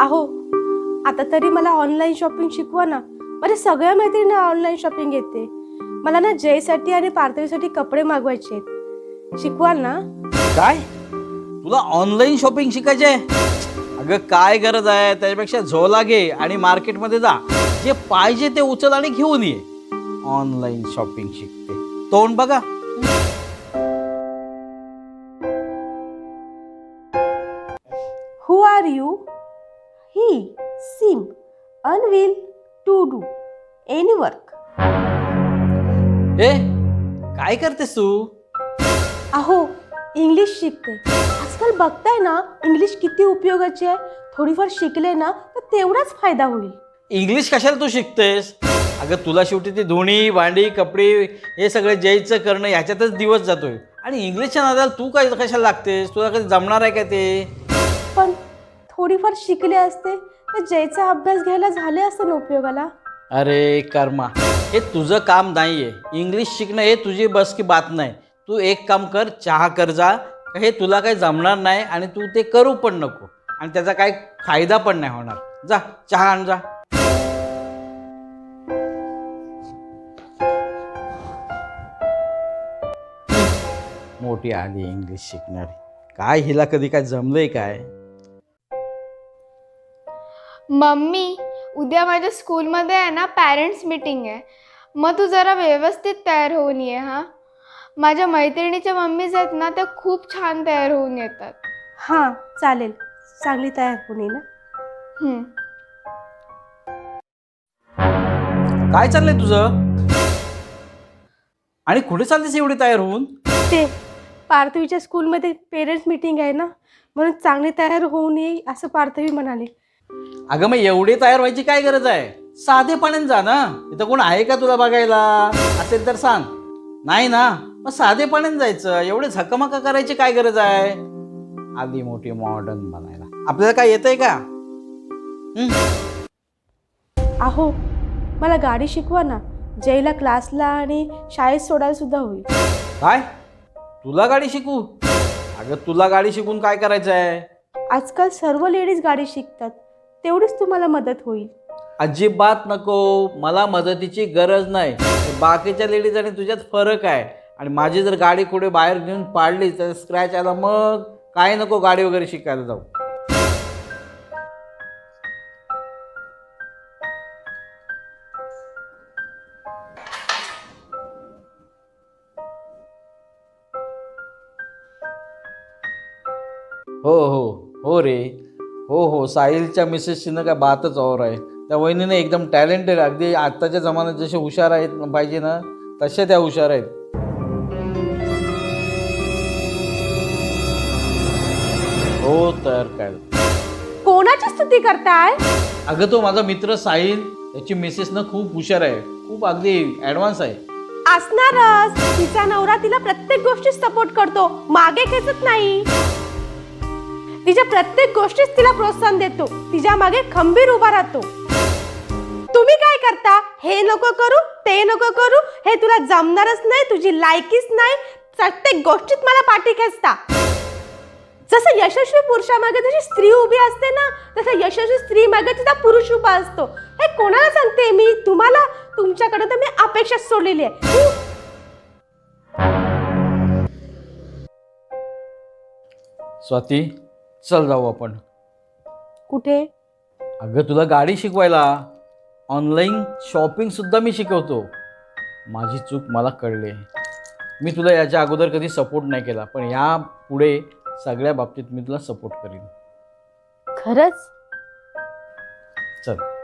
अहो आता तरी मला ऑनलाईन शॉपिंग शिकवा ना. माझ्या सगळ्या मैत्रिणींना ऑनलाईन शॉपिंग येते मला ना जयसाठी आणि पार्थवीसाठी कपडे मागवायचे आहेत. शिकवाल ना? काय? तुला ऑनलाईन शॉपिंग शिकायचे अगं काय गरज आहे? त्याच्यापेक्षा झोला घे आणि मार्केटमध्ये जा. जे पाहिजे ते उचल आणि घेऊन ये. ऑनलाईन शॉपिंग शिकते. तोंड बघा. Who are you seem unwilling to do any work. ए काय करतेस तू? अहो इंग्लिश शिकते. आजकाल बघताय ना इंग्लिश किती उपयोगाची आहे. थोडीफार शिकले ना तर तेवढाच फायदा होईल. इंग्लिश कशाला तू शिकतेस? अगं तुला शेवटी ती धुणी भांडी कपडे हे सगळे जयचं करणं ह्याच्यातच दिवस जातोय. आणि इंग्लिशच्या नादाला तू काय कशाला लागतेस? तुला कधी जमणार आहे का ते? पण थोडीफार शिकले असते तर जयचा अभ्यास घ्यायला झाले असते ना उपयोगाला? अरे कर्मा हे तुझं काम नाहीये. इंग्लिश शिकणं हे तुझी बस की बात नाही. तू एक काम कर चहा कर जा. हे तुला काही जमणार नाही आणि तू ते करू पण नको. आणि त्याचा काही फायदा पण नाही होणार. जा चहा आण जा. मोठी आली इंग्लिश शिकणारी. काय हिला कधी काय जमलंय काय? मम्मी उद्या माझ्या स्कूलमध्ये आहे ना पॅरेंट्स मीटिंग आहे. मग तू जरा व्यवस्थित तयार होऊन ये हां. माझ्या मैत्रिणीच्या मम्मीज आहेत ना त्या खूप छान तयार होऊन येतात. हां चालेल. चांगली तयार होऊन ये ना. हं. काय चाललंय तुझं? आणि कुठे चालतेस एवढी तयार होऊन? ते पार्थवीच्या स्कूलमध्ये पेरेंट्स मीटिंग आहे ना म्हणून चांगली तयार होऊन ये असं पार्थवी म्हणाली. अगं मग एवढी तयार व्हायची काय गरज आहे? साधे पाण्याने जा ना. इथं कोण आहे का तुला बघायला? असेल तर सांग. नाही ना. मग साधे पाण्याने जायचं. एवढे झकमका करायची काय गरज आहे? आधी मोठी मॉडर्न बनायला. आपल्याला काय येतंय का? अहो मला गाडी शिकवा ना. जयला क्लासला आणि शाळेत सोडायला सुद्धा होईल. काय? तुला गाडी शिकू? अगं तुला गाडी शिकून काय करायचं आहे आजकाल सर्व लेडीज गाडी शिकतात. तेवढीच तुम्हाला मदत होईल. अजिबात नको. मला मदतीची गरज नाही. बाकीच्या लेडीज आणि तुझ्यात फरक आहे. आणि माझी जर गाडी कुठे बाहेर घेऊन पाडली तर स्क्रॅच आला मग काय नको गाडी वगैरे शिकायला जाऊ. हो हो. हो रे. हो हो. साहिलच्या मिसेसची ना काय बातच और आहे. त्या वहिनीने एकदम टॅलेंटेड अगदी आत्ताच्या जमान्यात जसे हुशार आहेत पाहिजे ना तसे त्या हुशार आहेत. हो तर काय. कोणाची स्तुती करताय? अगं तो माझा मित्र साहिल त्याची मिसेस ना खूप हुशार आहे. खूप अगदी ॲडव्हान्स आहे. असणारच. तिचा नवरा तिला प्रत्येक गोष्टीत सपोर्ट करतो. मागे खेचत नाही. तिच्या प्रत्येक गोष्टीत तिला प्रोत्साहन देतो. तिच्यामागे खंबीर उभा राहतो. तुम्ही काय करता? हे नको करू ते नको करू हे तुला जमणारच नाही तुझी लायकीच नाही. प्रत्येक गोष्टीत मला पाठी खेचता. जसं यशस्वी पुरुषामागे जशी स्त्री उभी असते ना तसं यशस्वी स्त्री मागे तिचा पुरुष उभा असतो. हे कोणाला सांगते मी? तुम्हाला तुमच्याकडे तर मी अपेक्षा सोडलेली आहे. स्वाती चल जाऊ आपण. कुठे? अगं तुला गाडी शिकवायला. ऑनलाईन शॉपिंग सुद्धा मी शिकवतो. माझी चूक मला कळली. मी तुला याच्या अगोदर कधी सपोर्ट नाही केला पण या पुढे सगळ्या बाबतीत मी तुला सपोर्ट करीन. खरंच? चल.